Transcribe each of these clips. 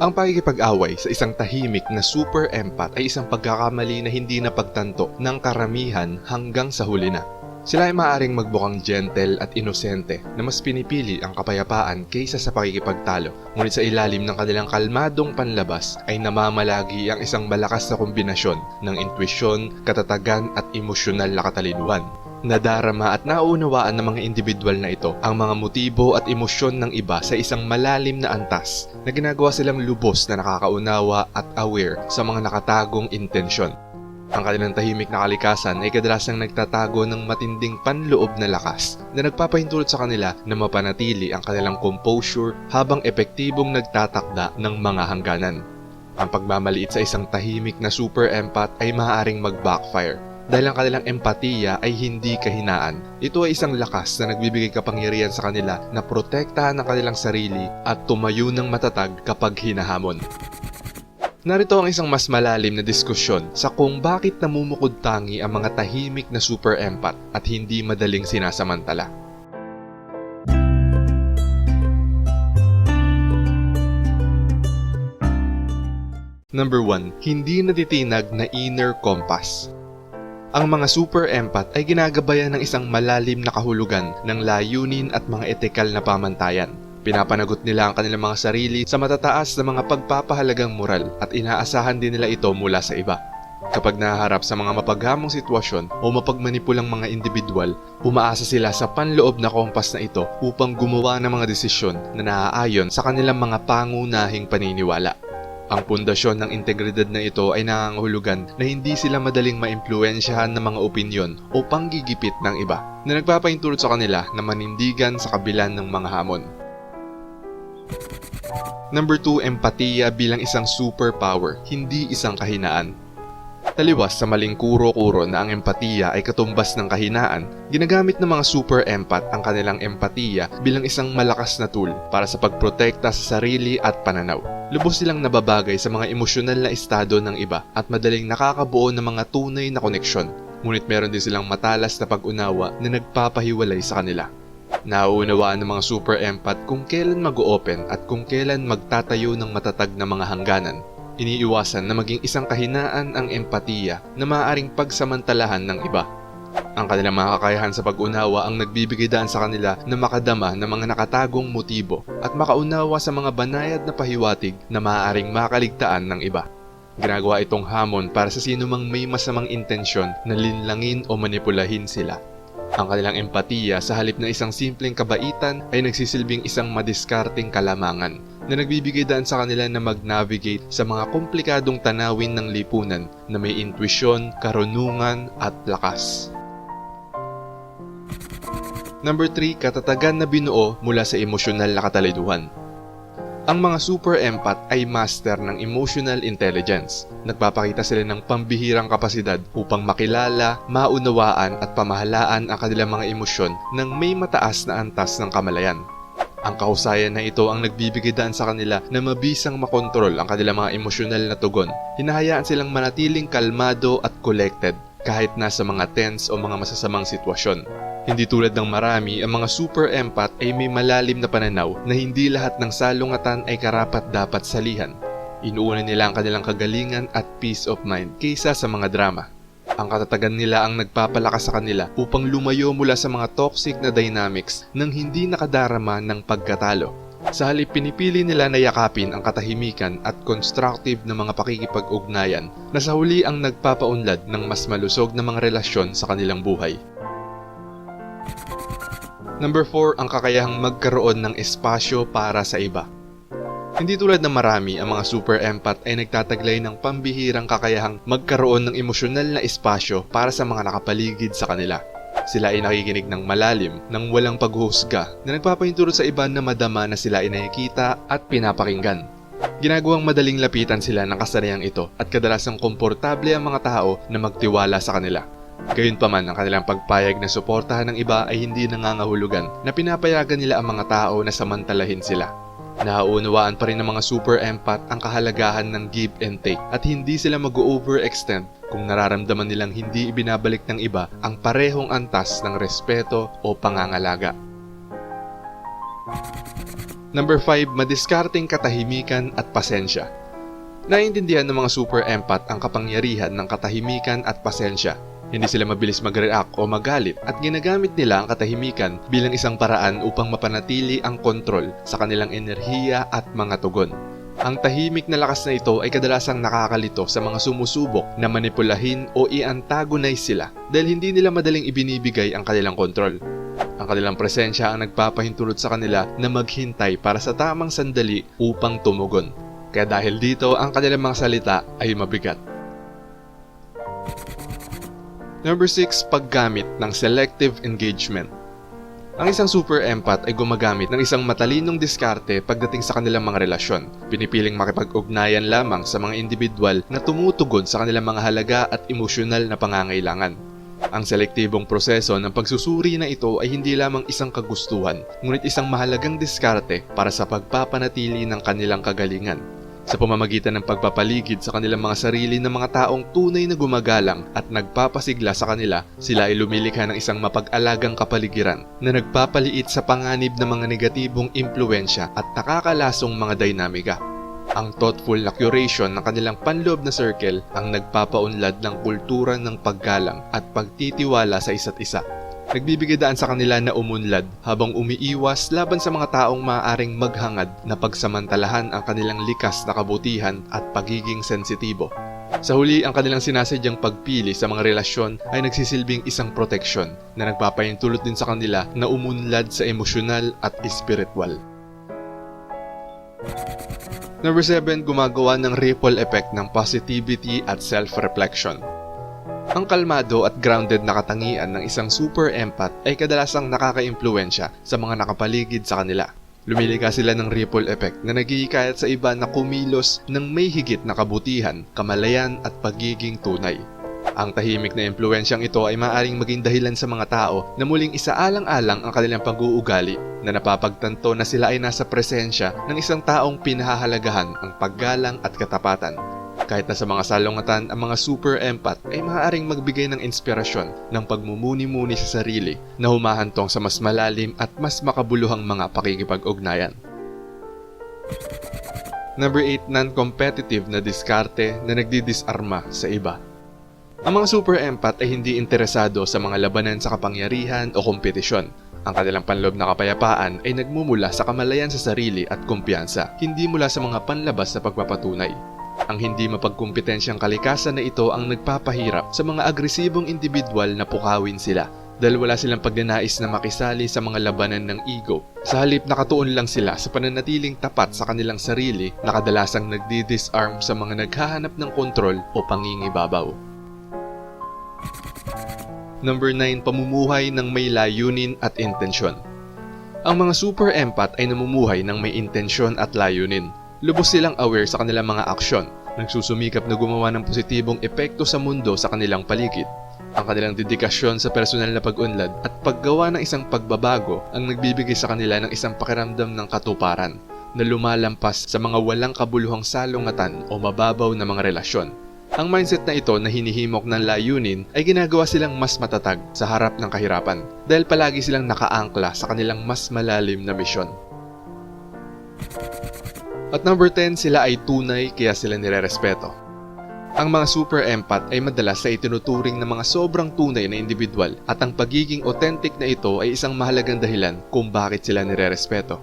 Ang pakikipag-away sa isang tahimik na super empath ay isang pagkakamali na hindi napagtanto ng karamihan hanggang sa huli na. Sila ay maaaring magbukang gentle at inosente na mas pinipili ang kapayapaan kaysa sa pakikipagtalo. Ngunit sa ilalim ng kanilang kalmadong panlabas ay namamalagi ang isang malakas na kombinasyon ng intuisyon, katatagan at emosyonal na katalinuhan. Nadarama at naunawaan ng mga individual na ito ang mga motibo at emosyon ng iba sa isang malalim na antas na ginagawa silang lubos na nakakaunawa at aware sa mga nakatagong intensyon. Ang kanilang tahimik na kalikasan ay kadalasang nagtatago ng matinding panloob na lakas na nagpapahintulot sa kanila na mapanatili ang kanilang composure habang epektibong nagtatakda ng mga hangganan. Ang pagmamaliit sa isang tahimik na super empath ay maaaring mag-backfire dahil ang kanilang empatiya ay hindi kahinaan. Ito ay isang lakas na nagbibigay kapangyarihan sa kanila na protektahan ang kanilang sarili at tumayo ng matatag kapag hinahamon. Narito ang isang mas malalim na diskusyon sa kung bakit namumukod tangi ang mga tahimik na super empath at hindi madaling sinasamantala. Number 1. Hindi natitinag na inner compass. Ang mga super empath ay ginagabayan ng isang malalim na kahulugan ng layunin at mga etikal na pamantayan. Pinapanagot nila ang kanilang mga sarili sa matataas na mga pagpapahalagang moral at inaasahan din nila ito mula sa iba. Kapag nahaharap sa mga mapaghamong sitwasyon o mapagmanipulang mga individual, umaasa sila sa panloob na kompas na ito upang gumawa ng mga desisyon na naaayon sa kanilang mga pangunahing paniniwala. Ang pundasyon ng integridad na ito ay nangangahulugan na hindi sila madaling maimpluensyahan ng mga opinyon o panggigipit ng iba na nagpapaintulot sa kanila na manindigan sa kabilan ng mga hamon. Number 2, empatiya bilang isang superpower, hindi isang kahinaan. Taliwas sa maling kuro-kuro na ang empatiya ay katumbas ng kahinaan, ginagamit ng mga super empath ang kanilang empatiya bilang isang malakas na tool para sa pagprotekta sa sarili at pananaw. Lubos silang nababagay sa mga emosyonal na estado ng iba at madaling nakakabuo ng mga tunay na koneksyon. Ngunit meron din silang matalas na pag-unawa na nagpapahiwalay sa kanila. Nauunawaan ng mga super empath kung kailan mag-open at kung kailan magtatayo ng matatag na mga hangganan. Iniiwasan na maging isang kahinaan ang empatiya na maaaring pagsamantalahan ng iba. Ang kanilang mga kakayahan sa pag-unawa ang nagbibigay daan sa kanila na makadama ng mga nakatagong motibo at makaunawa sa mga banayad na pahiwatig na maaaring makaligtaan ng iba. Ginagawa itong hamon para sa sino mang may masamang intensyon na linlangin o manipulahin sila. Ang kanilang empatiya sa halip na isang simpleng kabaitan ay nagsisilbing isang madiskarting kalamangan na nagbibigay daan sa kanila na mag-navigate sa mga komplikadong tanawin ng lipunan na may intuisyon, karunungan at lakas. Number 3, katatagan na binuo mula sa emosyonal na kataliduhan. Ang mga super empath ay master ng emotional intelligence. Nagpapakita sila ng pambihirang kapasidad upang makilala, maunawaan at pamahalaan ang kanilang mga emosyon ng may mataas na antas ng kamalayan. Ang kahusayan na ito ang nagbibigay daan sa kanila na mabisang makontrol ang kanilang mga emosyonal na tugon. Hinahayaan silang manatiling kalmado at collected kahit nasa mga tense o mga masasamang sitwasyon. Hindi tulad ng marami, ang mga super empath ay may malalim na pananaw na hindi lahat ng salungatan ay karapat dapat salihan. Inuuna nila ang kanilang kagalingan at peace of mind kaysa sa mga drama. Ang katatagan nila ang nagpapalakas sa kanila upang lumayo mula sa mga toxic na dynamics nang hindi nakadarama ng pagkatalo. Sa halip pinipili nila na yakapin ang katahimikan at constructive na mga pakikipag-ugnayan na sa huli ang nagpapaunlad ng mas malusog na mga relasyon sa kanilang buhay. Number 4, ang kakayahang magkaroon ng espasyo para sa iba. Hindi tulad ng marami, ang mga super empath ay nagtataglay ng pambihirang kakayahang magkaroon ng emosyonal na espasyo para sa mga nakapaligid sa kanila. Sila ay nakikinig ng malalim, ng walang paghuhusga, na nagpapahintulot sa iba na madama na sila ay nakikita at pinapakinggan. Ginagawang madaling lapitan sila ng kasanayang ito at kadalasang komportable ang mga tao na magtiwala sa kanila. Gayunpaman ang kanilang pagpayag na suportahan ng iba ay hindi nangangahulugan na pinapayagan nila ang mga tao na samantalahin sila. Nauunawaan pa rin ng mga super empath ang kahalagahan ng give and take at hindi sila mag-overextend kung nararamdaman nilang hindi ibinabalik ng iba ang parehong antas ng respeto o pangangalaga. Number 5, madiskarteng katahimikan at pasensya. Naiintindihan ng mga super empath ang kapangyarihan ng katahimikan at pasensya. Hindi sila mabilis mag-react o magalit at ginagamit nila ang katahimikan bilang isang paraan upang mapanatili ang kontrol sa kanilang enerhiya at mga tugon. Ang tahimik na lakas na ito ay kadalasang nakakalito sa mga sumusubok na manipulahin o i-antagonize sila dahil hindi nila madaling ibinibigay ang kanilang kontrol. Ang kanilang presensya ang nagpapahintulot sa kanila na maghintay para sa tamang sandali upang tumugon. Kaya dahil dito, ang kanilang mga salita ay mabigat. Number 6, paggamit ng selective engagement. Ang isang super empath ay gumagamit ng isang matalinong diskarte pagdating sa kanilang mga relasyon. Pinipiling makipag-ugnayan lamang sa mga individual na tumutugon sa kanilang mga halaga at emosyonal na pangangailangan. Ang selektibong proseso ng pagsusuri na ito ay hindi lamang isang kagustuhan, ngunit isang mahalagang diskarte para sa pagpapanatili ng kanilang kagalingan. Sa pamamagitan ng pagpapaligid sa kanilang mga sarili ng mga taong tunay na gumagalang at nagpapasigla sa kanila, sila ay lumilikha ng isang mapag-alagang kapaligiran na nagpapaliit sa panganib ng mga negatibong impluensya at nakakalasong mga dinamika. Ang thoughtful na curation ng kanilang panloob na circle ang nagpapaunlad ng kultura ng paggalang at pagtitiwala sa isa't isa. Nagbibigay daan sa kanila na umunlad habang umiiwas laban sa mga taong maaaring maghangad na pagsamantalahan ang kanilang likas na kabutihan at pagiging sensitibo. Sa huli, ang kanilang sinasadyang pagpili sa mga relasyon ay nagsisilbing isang proteksyon na nagpapahintulot din sa kanila na umunlad sa emosyonal at espiritual. Number 7, gumagawa ng ripple effect ng positivity at self-reflection. Ang kalmado at grounded na katangian ng isang super empath ay kadalasang nakaka-impluensya sa mga nakapaligid sa kanila. Lumilika sila ng ripple effect na nagihikayat sa iba na kumilos ng may higit na kabutihan, kamalayan at pagiging tunay. Ang tahimik na impluensyang ito ay maaaring maging dahilan sa mga tao na muling isaalang-alang ang kanilang pag-uugali na napapagtanto na sila ay nasa presensya ng isang taong pinahahalagahan ang paggalang at katapatan. Kahit na sa mga salungatan, ang mga super empath ay maaaring magbigay ng inspirasyon ng pagmumuni-muni sa sarili na humahantong sa mas malalim at mas makabuluhang mga pakikipag-ugnayan. Number 8, non-competitive na diskarte na nagdidisarma sa iba. Ang mga super empath ay hindi interesado sa mga labanan sa kapangyarihan o kompetisyon. Ang kanilang panloob na kapayapaan ay nagmumula sa kamalayan sa sarili at kumpiyansa, hindi mula sa mga panlabas na pagpapatunay. Ang hindi mapagkumpetensyang kalikasan na ito ang nagpapahirap sa mga agresibong individual na pukawin sila dahil wala silang pagnanais na makisali sa mga labanan ng ego. Sa halip nakatuon lang sila sa pananatiling tapat sa kanilang sarili na kadalasang nagdi-disarm sa mga naghahanap ng kontrol o pangingibabaw. Number 9, pamumuhay ng may layunin at intensyon. Ang mga super empath ay namumuhay ng may intensyon at layunin. Lubos silang aware sa kanilang mga aksyon, nagsusumikap na gumawa ng positibong epekto sa mundo sa kanilang paligid. Ang kanilang dedikasyon sa personal na pag-unlad at paggawa ng isang pagbabago ang nagbibigay sa kanila ng isang pakiramdam ng katuparan na lumalampas sa mga walang kabuluhang salungatan o mababaw na mga relasyon. Ang mindset na ito na hinihimok ng layunin ay ginagawa silang mas matatag sa harap ng kahirapan dahil palagi silang nakaangkla sa kanilang mas malalim na misyon. At number 10, sila ay tunay kaya sila nirerespeto. Ang mga super empath ay madalas sa itinuturing ng mga sobrang tunay na individual at ang pagiging authentic na ito ay isang mahalagang dahilan kung bakit sila nirerespeto.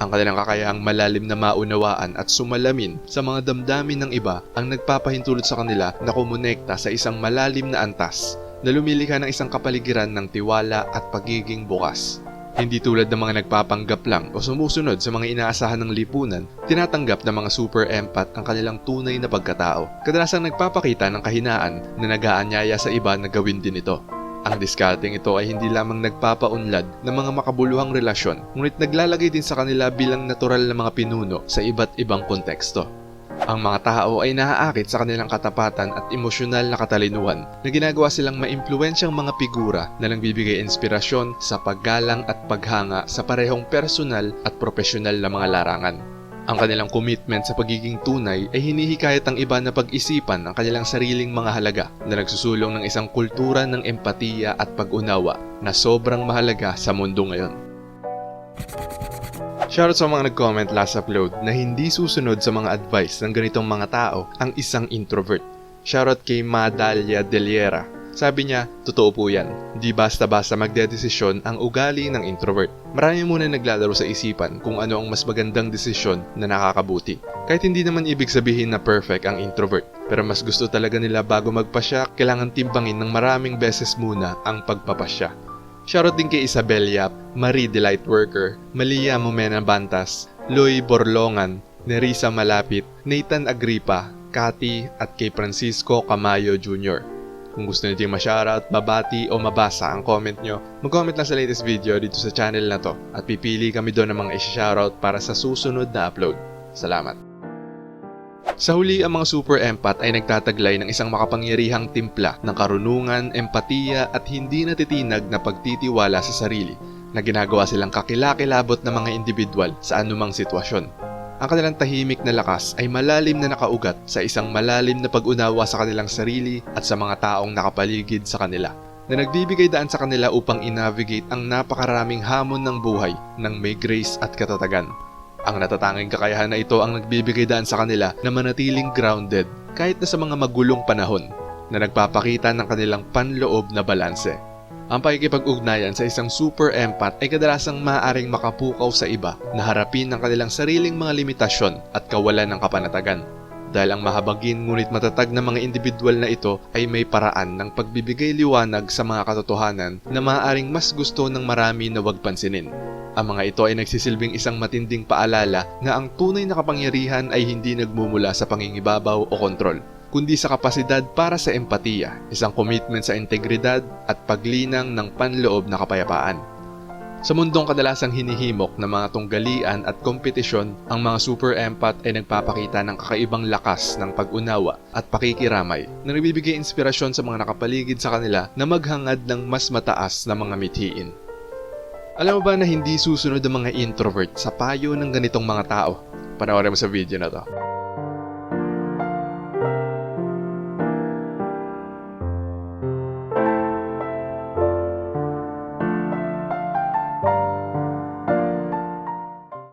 Ang kanilang kakayahang malalim na maunawaan at sumalamin sa mga damdamin ng iba ang nagpapahintulot sa kanila na kumonekta sa isang malalim na antas na lumilikha ng isang kapaligiran ng tiwala at pagiging bukas. Hindi tulad ng mga nagpapanggap lang o sumusunod sa mga inaasahan ng lipunan, tinatanggap ng mga super empath ang kanilang tunay na pagkatao. Kadalasang nagpapakita ng kahinaan na nagaanyaya sa iba na gawin din ito. Ang discarding ito ay hindi lamang nagpapaunlad ng mga makabuluhang relasyon, ngunit naglalagay din sa kanila bilang natural na mga pinuno sa iba't ibang konteksto. Ang mga tao ay naaakit sa kanilang katapatan at emosyonal na katalinuhan na ginagawa silang maimpluwensyang mga figura na nagbibigay inspirasyon sa paggalang at paghanga sa parehong personal at profesional na mga larangan. Ang kanilang commitment sa pagiging tunay ay hinihikayat ang iba na pag-isipan ang kanilang sariling mga halaga na nagsusulong ng isang kultura ng empatiya at pag-unawa na sobrang mahalaga sa mundo ngayon. Shoutout sa mga nag-comment last upload na hindi susunod sa mga advice ng ganitong mga tao ang isang introvert. Shoutout kay Madalia Deliera. Sabi niya, totoo po yan. Di basta-basta magdedesisyon ang ugali ng introvert. Marami muna naglalaro sa isipan kung ano ang mas magandang desisyon na nakakabuti. Kahit hindi naman ibig sabihin na perfect ang introvert. Pero mas gusto talaga nila bago magpasya, kailangan timbangin ng maraming beses muna ang pagpapasya. Shoutout din kay Isabel Yap, Marie Delight Worker, Malia Momena Bantas, Loy Borlongan, Nerissa Malapit, Nathan Agripa, Kati at kay Francisco Camayo Jr. Kung gusto niyo ma-shoutout, babati o mabasa ang comment nyo, mag-comment lang sa latest video dito sa channel na to at pipili kami doon ng mga isi-shoutout para sa susunod na upload. Salamat! Sa huli, ang mga super empath ay nagtataglay ng isang makapangyarihang timpla ng karunungan, empatiya at hindi natitinag na pagtitiwala sa sarili na ginagawa silang kakilakilabot ng mga individual sa anumang sitwasyon. Ang kanilang tahimik na lakas ay malalim na nakaugat sa isang malalim na pag-unawa sa kanilang sarili at sa mga taong nakapaligid sa kanila na nagbibigay daan sa kanila upang i-navigate ang napakaraming hamon ng buhay ng may grace at katatagan. Ang natatanging kakayahan na ito ang nagbibigay daan sa kanila na manatiling grounded kahit na sa mga magulong panahon na nagpapakita ng kanilang panloob na balanse. Ang pakikipag-ugnayan sa isang super empath ay kadalasang maaaring makapukaw sa iba na harapin ang kanilang sariling mga limitasyon at kawalan ng kapanatagan. Dahil ang mahabagin ngunit matatag na mga individual na ito ay may paraan ng pagbibigay liwanag sa mga katotohanan na maaaring mas gusto ng marami na wag pansinin. Ang mga ito ay nagsisilbing isang matinding paalala na ang tunay na kapangyarihan ay hindi nagmumula sa pangingibabaw o kontrol, kundi sa kapasidad para sa empatiya, isang commitment sa integridad at paglinang ng panloob na kapayapaan. Sa mundong kadalasang hinihimok ng mga tunggalian at kompetisyon, ang mga super empath ay nagpapakita ng kakaibang lakas ng pag-unawa at pakikiramay na nagbibigay inspirasyon sa mga nakapaligid sa kanila na maghangad ng mas mataas na mga mithiin. Alam mo ba na hindi susunod ang mga introvert sa payo ng ganitong mga tao? Panoorin mo sa video na to.